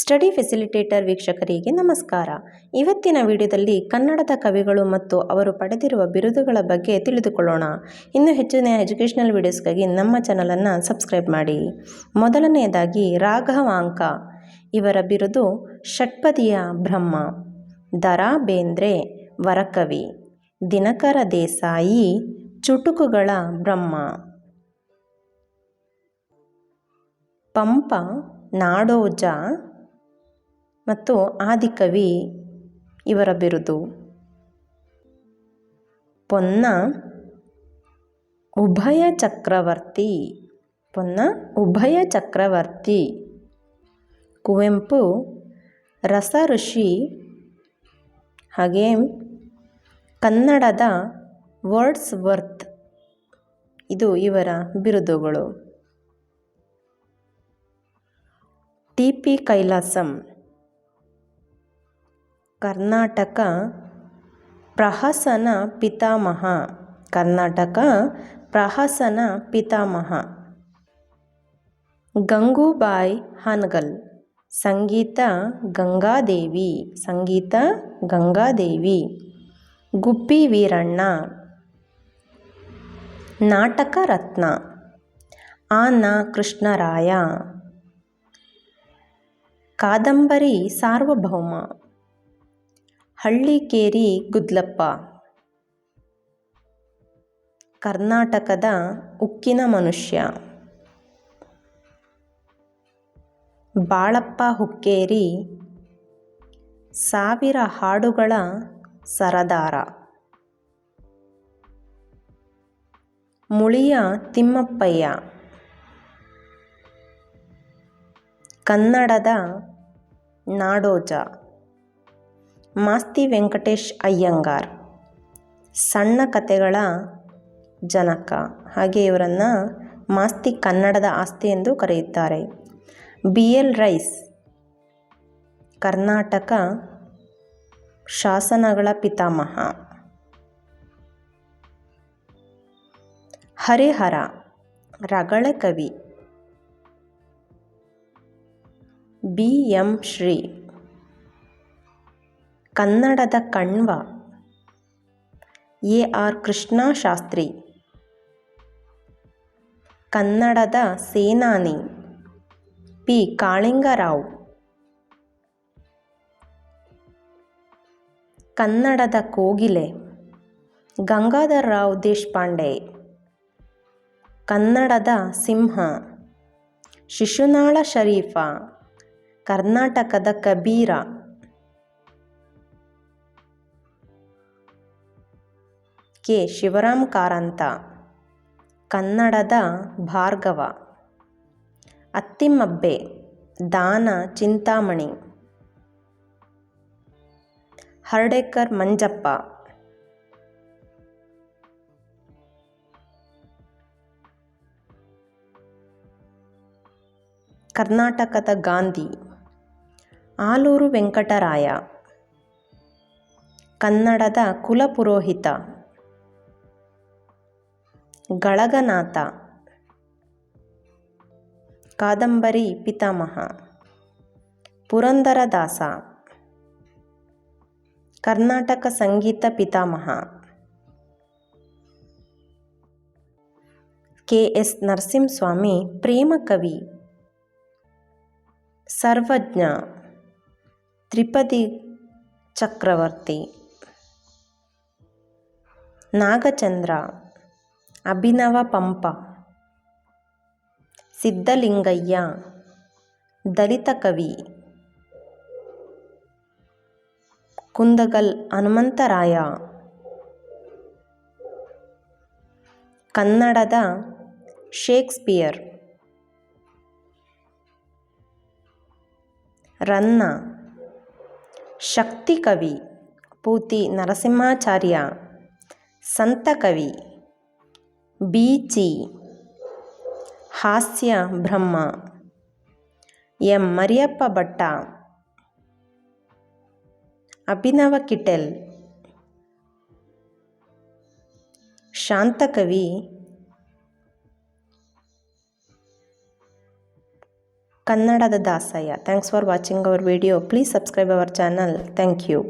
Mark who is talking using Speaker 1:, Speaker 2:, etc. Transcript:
Speaker 1: Study facilitator ವೀಕ್ಷಕರಿಗೆ ನಮಸ್ಕಾರ. ಇವತ್ತಿನ ವಿಡಿಯೋದಲ್ಲಿ ಕನ್ನಡದ ಕವಿಗಳು ಮತ್ತು ಅವರು ಪಡೆದಿರುವ ಬಿರುದುಗಳ ಬಗ್ಗೆ ತಿಳಿದುಕೊಳ್ಳೋಣ. ಇನ್ನು ಹೆಚ್ಚಿನ ಎಜುಕೇಷನಲ್ ವಿಡಿಯೋಸ್ಗಾಗಿ ನಮ್ಮ ಚಾನಲನ್ನು ಸಬ್ಸ್ಕ್ರೈಬ್ ಮಾಡಿ. ಮೊದಲನೆಯದಾಗಿ ರಾಘವಾಂಕ. ಇವರ ಬಿರುದು ಷಟ್ಪದಿಯ ಬ್ರಹ್ಮ. ದರಾ ಬೇಂದ್ರೆ ವರಕವಿ. ದಿನಕರ ದೇಸಾಯಿ ಚುಟುಕುಗಳ ಬ್ರಹ್ಮ. ಪಂಪ ನಾಡೋಜ ಮತ್ತು ಆದಿಕವಿ ಇವರ ಬಿರುದು. ಪೊನ್ನ ಉಭಯ ಚಕ್ರವರ್ತಿ, ಪೊನ್ನ ಉಭಯ ಚಕ್ರವರ್ತಿ. ಕುವೆಂಪು ರಸ ಋಷಿ, ಹಾಗೇ ಕನ್ನಡದ ವರ್ಡ್ಸ್ ವರ್ತ್ ಇದು ಇವರ ಬಿರುದುಗಳು. ಟಿ ಪಿ ಕೈಲಾಸಂ ಕರ್ನಾಟಕ ಪ್ರಹಸನ ಪಿತಾಮಹ. ಕರ್ನಾಟಕ ಪ್ರಹಸನ ಪಿತಾಮಹ. ಗಂಗೂಬಾಯಿ ಹಾನಗಲ್. ಸಂಗೀತ ಗಂಗಾದೇವಿ. ಸಂಗೀತ ಗಂಗಾದೇವಿ. ಗುಬ್ಬಿ ವೀರಣ್ಣ. ನಾಟಕ ರತ್ನ. ಆನ ಕೃಷ್ಣರಾಯ. ಕಾದಂಬರಿ ಸಾರ್ವಭೌಮ. ಹಳ್ಳಿಕೇರಿ ಗುದ್ಲಪ್ಪ. ಕರ್ನಾಟಕದ ಉಕ್ಕಿನ ಮನುಷ್ಯ. ಬಾಳಪ್ಪ ಹುಕ್ಕೇರಿ. ಸಾವಿರ ಹಾಡುಗಳ ಸರದಾರ. ಮುಳಿಯ ತಿಮ್ಮಪ್ಪಯ್ಯ. ಕನ್ನಡದ ನಾಡೋಜ. ಮಾಸ್ತಿ ವೆಂಕಟೇಶ್ ಅಯ್ಯಂಗಾರ್. ಸಣ್ಣ ಕಥೆಗಳ ಜನಕ. ಹಾಗೆ ಇವರನ್ನು ಮಾಸ್ತಿ ಕನ್ನಡದ ಆಸ್ತಿ ಎಂದು ಕರೆಯುತ್ತಾರೆ. ಬಿ. ಎಲ್. ರೈಸ್, ಕರ್ನಾಟಕ ಶಾಸನಗಳ ಪಿತಾಮಹ. ಹರಿಹರ, ರಗಳೆ ಕವಿ. ಬಿ. ಎಂ. ಶ್ರೀ. ಕನ್ನಡದ ಕಣ್ವ. ಎ. ಆರ್. ಕೃಷ್ಣ ಶಾಸ್ತ್ರಿ ಕನ್ನಡದ ಸೇನಾನಿ. ಪಿ. ಕಾಳಿಂಗರಾವ್. ಕನ್ನಡದ ಕೋಗಿಲೆ. ಗಂಗಾಧರ್ ರಾವ್ ದೇಶಪಾಂಡೆ. ಕನ್ನಡದ ಸಿಂಹ. ಶಿಶುನಾಳ ಶರೀಫ. ಕರ್ನಾಟಕದ ಕಬೀರ. ಕೆ ಶಿವರಾಮ್ ಕಾರಂತ. ಕನ್ನಡದ ಭಾರ್ಗವ. ಅತ್ತಿಮಬ್ಬೆ ದಾನ ಚಿಂತಾಮಣಿ. ಹರ್ಡೇಕರ್ ಮಂಜಪ್ಪ. ಕರ್ನಾಟಕದ ಗಾಂಧಿ. ಆಲೂರು ವೆಂಕಟರಾಯ. ಕನ್ನಡದ ಕುಲಪುರೋಹಿತ. ಗಳಗನಾಥ. ಕಾದಂಬರಿ ಪಿತಾಮಹ. ಪುರಂದರದಾಸ ಕರ್ನಾಟಕ ಸಂಗೀತ ಪಿತಾಮಹ. ಕೆ. ಎಸ್. ನರಸಿಂಹಸ್ವಾಮಿ ಪ್ರೇಮಕವಿ ಸರ್ವಜ್ಞ. ತ್ರಿಪದಿ ಚಕ್ರವರ್ತಿ. ನಾಗಚಂದ್ರ. ಅಭಿನವ ಪಂಪ. ಸಿದ್ಧಲಿಂಗಯ್ಯ, ದಲಿತ ಕವಿ. ಕುಂದಗಲ್ ಹನುಮಂತರಾಯ. ಕನ್ನಡದ ಶೇಕ್ಸ್ಪಿಯರ್. ರನ್ನ. ಶಕ್ತಿ ಕವಿ, ಪೂತಿ ನರಸಿಂಹಾಚಾರ್ಯ. ಸಂತ ಕವಿ. ಬೀಚಿ, ಹಾಸ್ಯ ಬ್ರಹ್ಮ, ಎಂ. ಮರಿಯಪ್ಪ ಭಟ್ಟ, ಅಭಿನವ ಕಿಟೆಲ್, ಶಾಂತಕವಿ, ಕನ್ನಡದ Dasayya. Thanks for watching our video. Please subscribe our channel. Thank you.